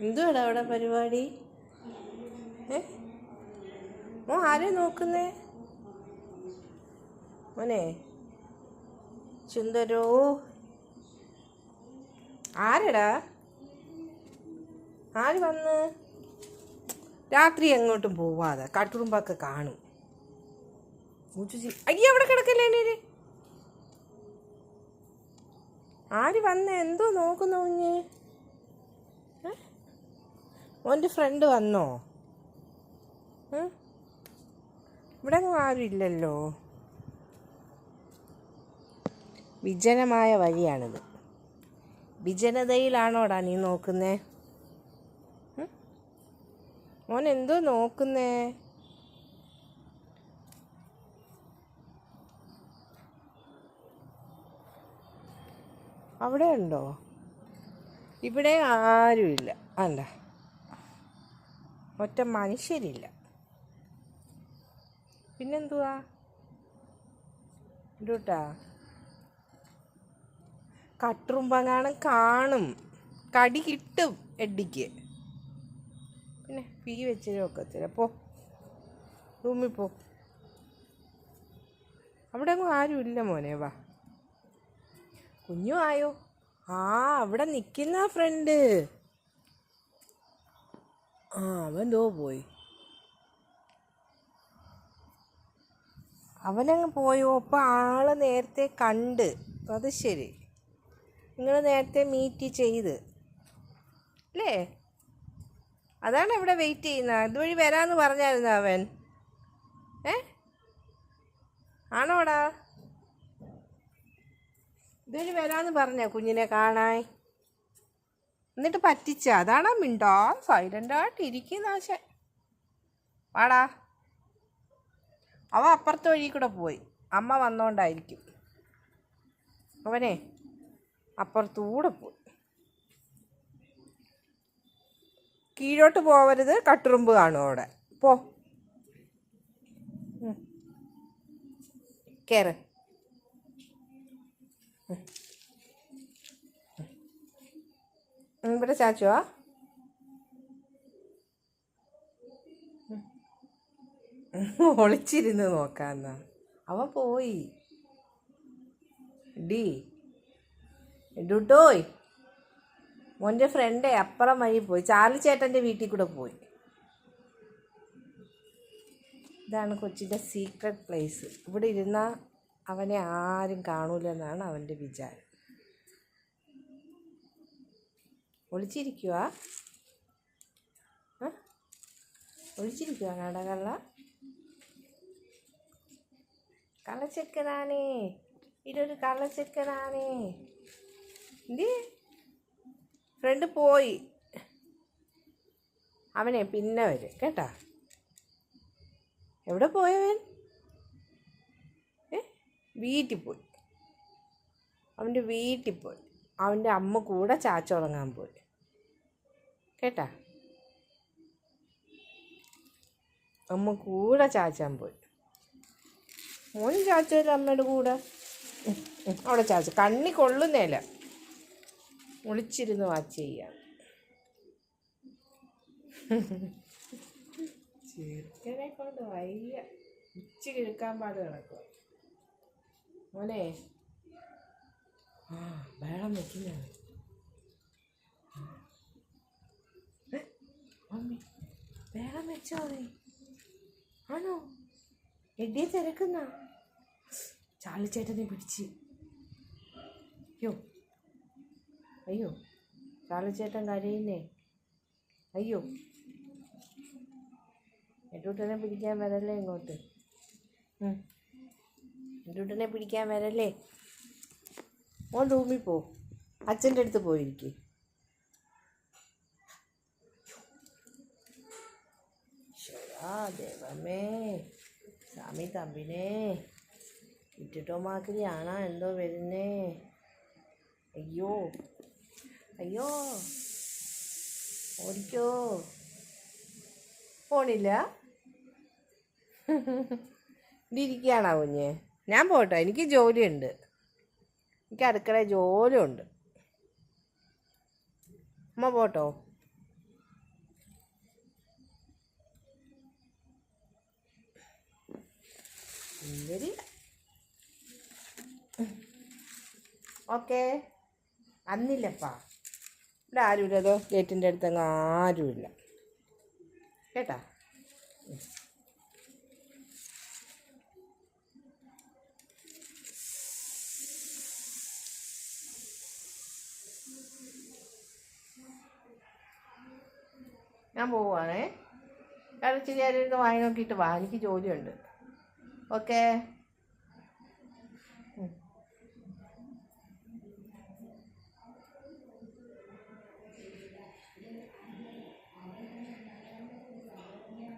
എന്തുവാടാ അവിടെ പരിപാടി? ഏ? ഓ ആരെ നോക്കുന്നേ? മോനെ സുന്ദരോ. ആരെടാ? ആര് വന്ന്? രാത്രി എങ്ങോട്ടും പോവാതെ കാട്ടുറുമ്പൊക്കെ കാണും. മുച്ചുചി അയ്യോ അവിടെ കിടക്കല്ലേ ആര് വന്ന? എന്തോ നോക്കുന്നു കുഞ്ഞ്? മോന്റെ ഫ്രണ്ട് വന്നോ? ഇവിടെ ആരുമില്ലല്ലോ. വിജനമായ വഴിയാണിത്. വിജനതയിലാണോടാ നീ നോക്കുന്നേ? ഓൻ എന്തോ നോക്കുന്നേ? അവിടെ ഉണ്ടോ? ഇവിടെ ആരുമില്ല. അല്ല ഒറ്റ മനുഷ്യരില്ല. പിന്നെന്തുവാ? ഇടൂട്ടാ കട്ടുറുമ്പങ്ങാണം കാണും. കടി കിട്ടും എഡിക്ക്. പിന്നെ പീ ഒക്കത്തില്ല. പോ. റൂമിൽ പോ. അവിടെ അങ്ങ് ആരുമില്ല മോനെ വാ. കുഞ്ഞു ആയോ? ആ അവിടെ നിൽക്കുന്ന ഫ്രണ്ട്. ആ അവൻ ദോ പോയി. അവനങ്ങ് പോയോ. അപ്പം ആൾ നേരത്തെ കണ്ട്. അത് ശരി. നിങ്ങൾ നേരത്തെ മീറ്റ് ചെയ്ത്. അല്ലേ? അതാണ് ഇവിടെ വെയിറ്റ് ചെയ്യുന്നത്. ഇതുവഴി വരാമെന്ന് പറഞ്ഞായിരുന്നു അവൻ? ഏ? ആണോടാ? ഇതുവഴി വരാമെന്ന് പറഞ്ഞ കുഞ്ഞിനെ കാണാൻ? എന്നിട്ട് പറ്റിച്ച. അതാണ് മിണ്ടാ? സൈലന്റായിട്ട് ഇരിക്കുന്ന ആശ വാടാ. അവ അപ്പുറത്തെ വഴി കൂടെ പോയി. അമ്മ വന്നോണ്ടായിരിക്കും. അവനെ അപ്പുറത്തൂടെ പോയി. കീഴോട്ട് പോവരുത് കട്ടുറുമ്പ് കാണും അവിടെ. പോ. ഉം. ഇവിടെ ചാച്ചുവാ ഒളിച്ചിരുന്ന് നോക്കാന്ന. അവ പോയി. ഡി. ഡുട്ടോയ് മോന്റെ ഫ്രണ്ടേ അപ്പുറം വഴി പോയി. ചാർലി ചേട്ടന്റെ വീട്ടിൽ കൂടെ പോയി. ഇതാണ് കൊച്ചിന്റെ സീക്രട്ട് പ്ലേസ് ഇവിടെ ഇരുന്നാൽ അവനെ ആരും കാണൂലെന്നാണ് അവന്റെ വിചാരം. ഒളിച്ചിരിക്കുക ഒളിച്ചിരിക്കുക കടകള്ള കള്ളച്ചെക്കനാണേ. ഇതൊരു കള്ളച്ചെക്കനാണേ. എന്തി? ഫ്രണ്ട് പോയി. അവനെ പിന്നെ വരും കേട്ടാ. എവിടെ പോയവൻ വീട്ടിൽ പോയി. അവന്റെ വീട്ടിൽ പോയി. അവന്റെ അമ്മ കൂടെ ചാച്ചുറങ്ങാൻ പോയി. കേട്ടാ? അമ്മ കൂടെ ചാച്ചാൻ പോയി. മോൻ ചാച്ചല്ല അമ്മയുടെ കൂടെ? അവിടെ ചാച്ച കണ്ണി കൊള്ളുന്നേല ഒളിച്ചിരുന്ന് വാച്ച് ചെയ്യാം. ചെറുക്കനെ കൊണ്ട് വയ്യ. ഉച്ച കിഴക്കാൻ പാട് കിടക്കുക മോനെ. ആ വേളം വെക്കുന്നതാണ് വേളം വെച്ചോ അതെ ആണോ? എഡിയെ തിരക്കുന്ന. ചാളിച്ചേട്ടനെ പിടിച്ച്. അയ്യോ. അയ്യോ. ചാളിച്ചേട്ടൻ കരയുന്നേ. അയ്യോ. എട്ടൂട്ടനെ പിടിക്കാൻ വരല്ലേ ഇങ്ങോട്ട്. എട്ടൂട്ടനെ പിടിക്കാൻ വരല്ലേ? ഓൻ റൂമിൽ പോ. അച്ഛന്റെ അടുത്ത് പോയിരിക്കേ. ആ ദൈവമേ. സ്വാമി തമ്പിനെ ഇട്ടിട്ടോമാക്കിരിയാണോ എന്തോ വരുന്നേ. അയ്യോ അയ്യോ ഓടിക്കോ. പോണില്ല. ഇരിക്കുകയാണോ കുഞ്ഞ്. ഞാൻ പോട്ടെ എനിക്ക് ജോലിയുണ്ട്. എനിക്ക് അടുക്കള ജോലിയുണ്ട്. അമ്മ പോട്ടോ? വരില്ല ഓക്കെ. അന്നില്ലപ്പാ ഇവിടെ ആരുമില്ല. അതോ ഗേറ്റിന്റെ അടുത്തങ്ങ് ആരുമില്ല. കേട്ടാ? ഞാൻ പോവുകയാണേ ഇറച്ചി ഇച്ചിരി വാങ്ങി നോക്കിയിട്ട് വാ. എനിക്ക് ജോലിയുണ്ട്. ഓക്കേ